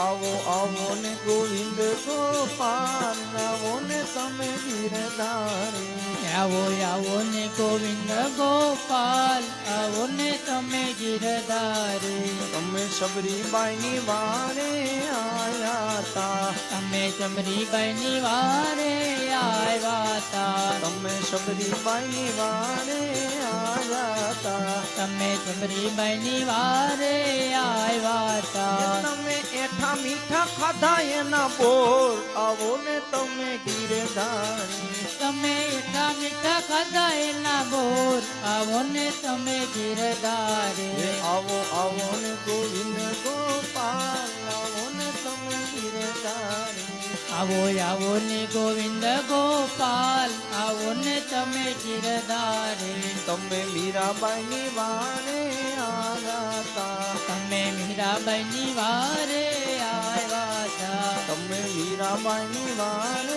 આવો આવો ને ગોવિંદ ગોપાલ આવો ને તમે ગીરધારે આવો આવો ને ગોવિંદ ગોપાલ આવો ને તમે ગીરધારે તમે શબરીબાઈની વારે આયા તા. તમે ચમરીબાઈની વારે આવ્યા તા. તમે શબરીબાઈની વારે આવ્યા તા. તમે ચમરીબાઈની વારે આવ્યા એઠા મીઠા ખાધા એના બોર આવો ને તમે ગીરધારી તમે એટલા મીઠા ખાધા એના બોર આવો ને તમે ગીરધારે એ આવો આવો ને ગોવિંદ ગોપાલ આવો ને તમે ગીરધારી આવો આવો ને ગોવિંદ ગોપાલ આવો ને તમે ગીરધારે તમે મીરાબાઈની વારે આવ્યા તા તમે મીરાબાઈની વારે આવ્યા હતા તમે મીરાબાઈની વારે